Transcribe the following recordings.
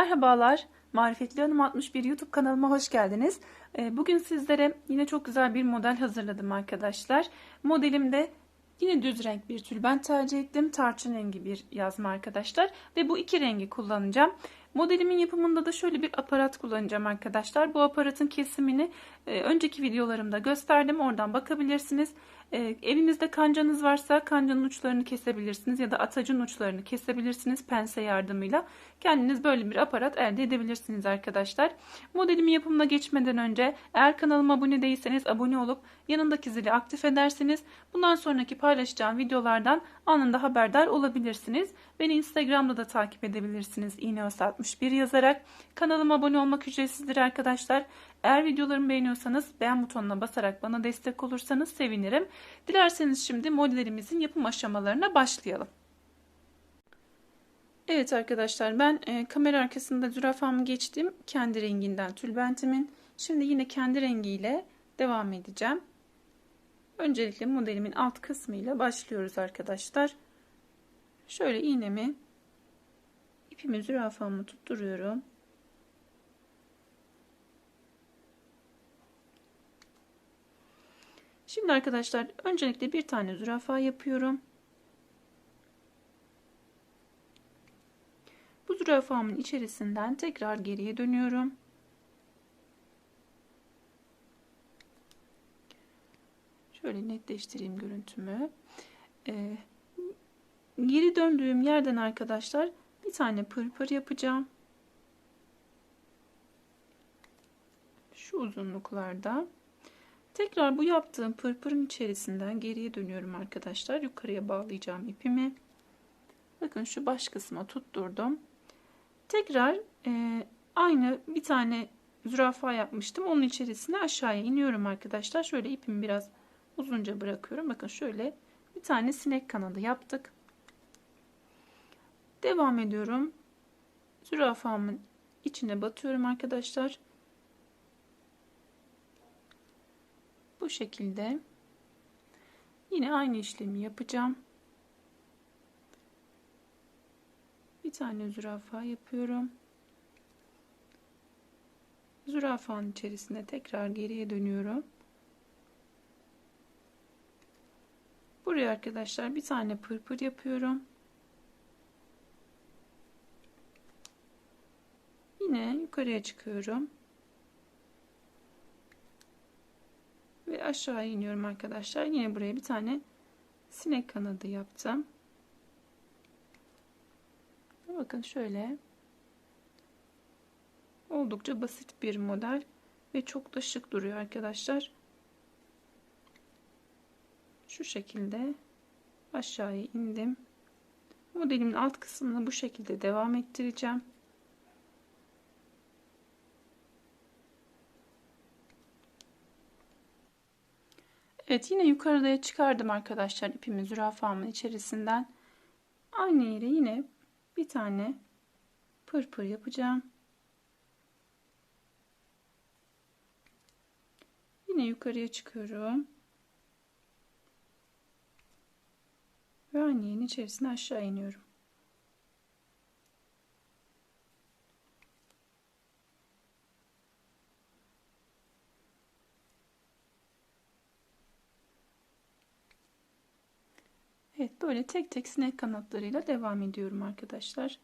Merhabalar, Marifetli Hanım 61 YouTube kanalıma hoş geldiniz. Ee, Bugün sizlere yine çok güzel bir model hazırladım arkadaşlar. Modelimde yine düz renk bir tülbent tercih ettim. Tarçın rengi bir yazma arkadaşlar. Ve bu iki rengi kullanacağım. Modelimin yapımında da şöyle bir aparat kullanacağım arkadaşlar. Bu aparatın kesimini e, önceki videolarımda gösterdim. Oradan bakabilirsiniz. E, elinizde kancanız varsa kancanın uçlarını kesebilirsiniz ya da atacın uçlarını kesebilirsiniz pense yardımıyla. Kendiniz böyle bir aparat elde edebilirsiniz arkadaşlar. Modelimin yapımına geçmeden önce eğer kanalıma abone değilseniz abone olup yanındaki zili aktif ederseniz bundan sonraki paylaşacağım videolardan anında haberdar olabilirsiniz. Beni Instagram'da da takip edebilirsiniz iğneos61 yazarak. Kanalıma abone olmak ücretsizdir arkadaşlar. Eğer videolarımı beğeniyorsanız beğen butonuna basarak bana destek olursanız sevinirim. Dilerseniz şimdi modelimizin yapım aşamalarına başlayalım. Evet arkadaşlar ben e, kamera arkasında zürafamı geçtim. Kendi renginden tülbentimin. Şimdi yine kendi rengiyle devam edeceğim. Öncelikle modelimin alt kısmıyla başlıyoruz arkadaşlar. Şöyle iğnemi ipimi zürafamı tutturuyorum. Şimdi arkadaşlar öncelikle bir tane zürafa yapıyorum. Bu zürafamın içerisinden tekrar geriye dönüyorum. Şöyle netleştireyim görüntümü. Ee, geri döndüğüm yerden arkadaşlar bir tane pırpır yapacağım. Şu uzunluklarda. Tekrar bu yaptığım pırpırın içerisinden geriye dönüyorum arkadaşlar. Yukarıya bağlayacağım ipimi. Bakın şu baş kısma tutturdum. Tekrar e, aynı bir tane zürafa yapmıştım. Onun içerisine aşağıya iniyorum arkadaşlar. Şöyle ipimi biraz uzunca bırakıyorum. Bakın şöyle bir tane sinek kanadı yaptık. Devam ediyorum. Zürafamın içine batıyorum arkadaşlar. Bu şekilde yine aynı işlemi yapacağım. Bir tane zürafa yapıyorum. Zürafanın içerisine tekrar geriye dönüyorum. Buraya arkadaşlar bir tane pırpır yapıyorum. Yine yukarıya çıkıyorum. Ve aşağı iniyorum arkadaşlar. Yine buraya bir tane sinek kanadı yaptım. Bakın şöyle. Oldukça basit bir model ve çok da şık duruyor arkadaşlar. Şu şekilde aşağıya indim. Modelimin alt kısmını bu şekilde devam ettireceğim. Evet yine yukarıya çıkardım arkadaşlar ipimi zürafamın içerisinden. Aynı yere yine bir tane pırpır yapacağım. Yine yukarıya çıkıyorum. Ve aynı yerin içerisine aşağı iniyorum. Evet böyle tek tek sinek kanatlarıyla devam ediyorum arkadaşlar.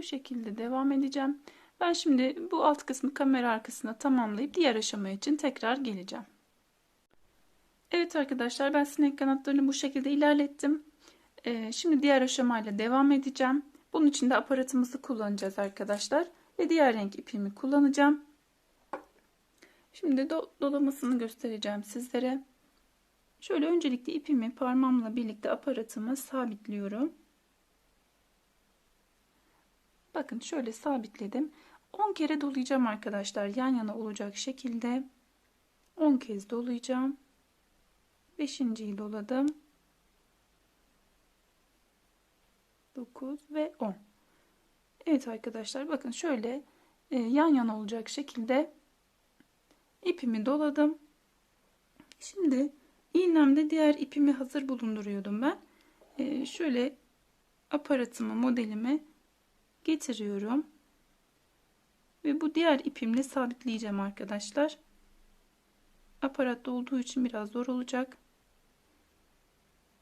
Bu şekilde devam edeceğim. Ben şimdi bu alt kısmı kamera arkasına tamamlayıp diğer aşama için tekrar geleceğim. Evet arkadaşlar ben sinek kanatlarını bu şekilde ilerlettim. Ee, şimdi diğer aşamayla devam edeceğim. Bunun için de aparatımızı kullanacağız arkadaşlar. Ve diğer renk ipimi kullanacağım. Şimdi do dolamasını göstereceğim sizlere. Şöyle öncelikle ipimi parmağımla birlikte aparatıma sabitliyorum. Bakın şöyle sabitledim. 10 kere dolayacağım arkadaşlar. Yan yana olacak şekilde 10 kez dolayacağım. 5.yi doladım. 9 ve 10. Evet arkadaşlar bakın şöyle e, yan yana olacak şekilde ipimi doladım. Şimdi iğnemde diğer ipimi hazır bulunduruyordum ben. E, şöyle aparatımı modelimi getiriyorum. Ve bu diğer ipimle sabitleyeceğim arkadaşlar. Aparatta olduğu için biraz zor olacak.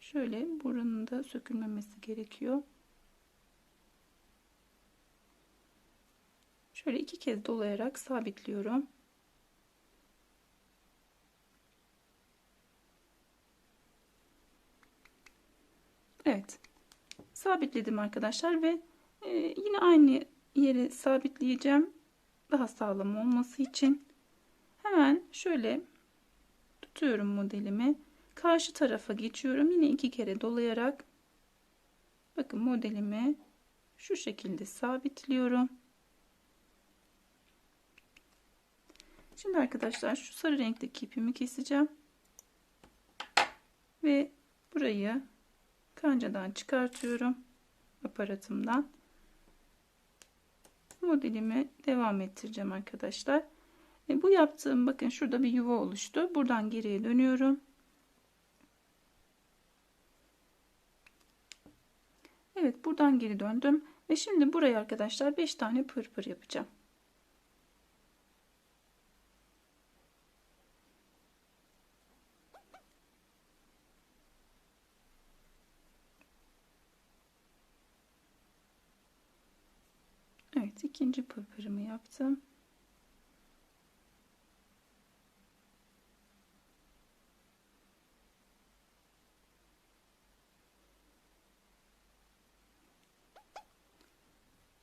Şöyle buranın da sökülmemesi gerekiyor. Şöyle iki kez dolayarak sabitliyorum. Evet. Sabitledim arkadaşlar ve e, yine aynı yere sabitleyeceğim. Daha sağlam olması için. Hemen şöyle tutuyorum modelimi. Karşı tarafa geçiyorum. Yine iki kere dolayarak bakın modelimi şu şekilde sabitliyorum. Şimdi arkadaşlar şu sarı renkteki ipimi keseceğim. Ve burayı kancadan çıkartıyorum. Aparatımdan. Modelimi devam ettireceğim arkadaşlar. E, bu yaptığım bakın şurada bir yuva oluştu. Buradan geriye dönüyorum. Evet buradan geri döndüm. Ve şimdi buraya arkadaşlar 5 tane pırpır yapacağım. Evet ikinci pırpırımı yaptım.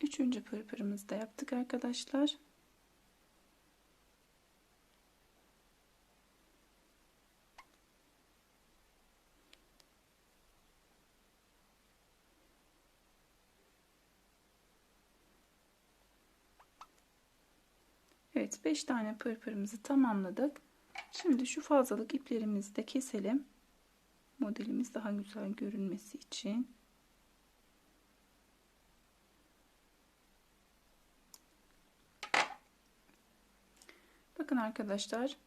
Üçüncü pırpırımızı da yaptık arkadaşlar. Evet 5 tane pırpırımızı tamamladık. Şimdi şu fazlalık iplerimizi de keselim. Modelimiz daha güzel görünmesi için. Bakın arkadaşlar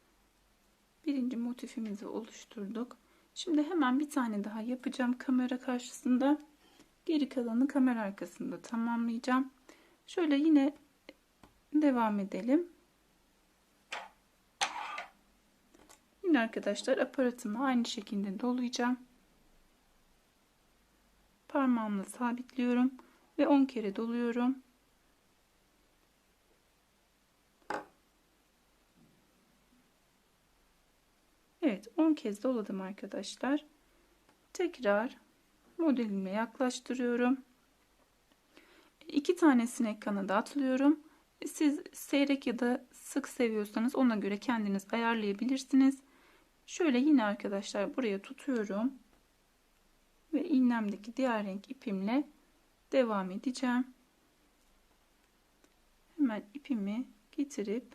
birinci motifimizi oluşturduk. Şimdi hemen bir tane daha yapacağım kamera karşısında. Geri kalanı kamera arkasında tamamlayacağım. Şöyle yine devam edelim. Yine arkadaşlar aparatımı aynı şekilde dolayacağım. Parmağımla sabitliyorum ve 10 kere doluyorum. Evet 10 kez doladım arkadaşlar. Tekrar modelime yaklaştırıyorum. İki tane sinek kanadı atlıyorum. Siz seyrek ya da sık seviyorsanız ona göre kendiniz ayarlayabilirsiniz. Şöyle yine arkadaşlar buraya tutuyorum. Ve iğnemdeki diğer renk ipimle devam edeceğim. Hemen ipimi getirip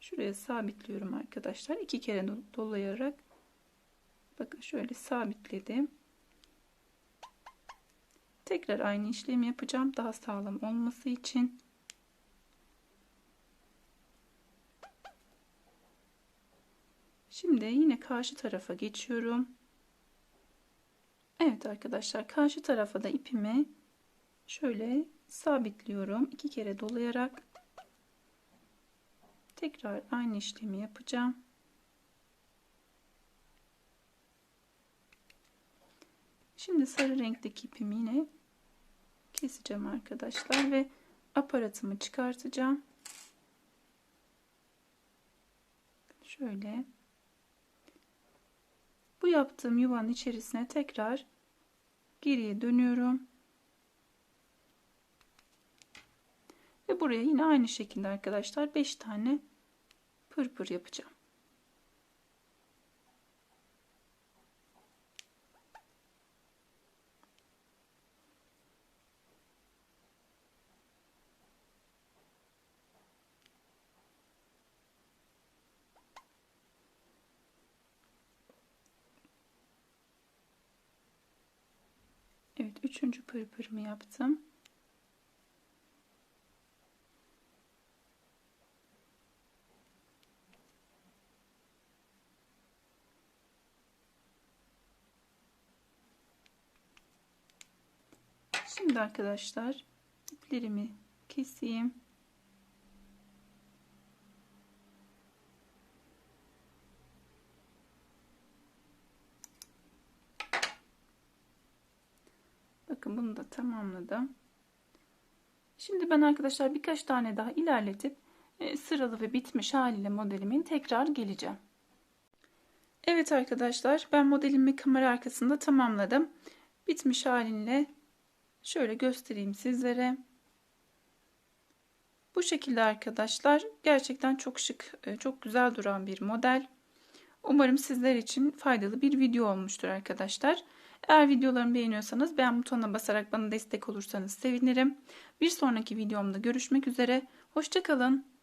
şuraya sabitliyorum arkadaşlar. iki kere dolayarak bakın şöyle sabitledim. Tekrar aynı işlemi yapacağım daha sağlam olması için. Şimdi yine karşı tarafa geçiyorum. Evet arkadaşlar karşı tarafa da ipimi şöyle sabitliyorum. iki kere dolayarak tekrar aynı işlemi yapacağım. Şimdi sarı renkteki ipimi yine keseceğim arkadaşlar ve aparatımı çıkartacağım. Şöyle bu yaptığım yuvanın içerisine tekrar geriye dönüyorum. Ve buraya yine aynı şekilde arkadaşlar 5 tane pırpır yapacağım. Üçüncü pırpırımı yaptım. Şimdi arkadaşlar iplerimi keseyim. Bakın bunu da tamamladım. Şimdi ben arkadaşlar birkaç tane daha ilerletip e, sıralı ve bitmiş haliyle modelimin tekrar geleceğim. Evet arkadaşlar ben modelimi kamera arkasında tamamladım. Bitmiş halinle şöyle göstereyim sizlere. Bu şekilde arkadaşlar gerçekten çok şık, e, çok güzel duran bir model. Umarım sizler için faydalı bir video olmuştur arkadaşlar. Eğer videolarımı beğeniyorsanız beğen butonuna basarak bana destek olursanız sevinirim. Bir sonraki videomda görüşmek üzere. Hoşçakalın.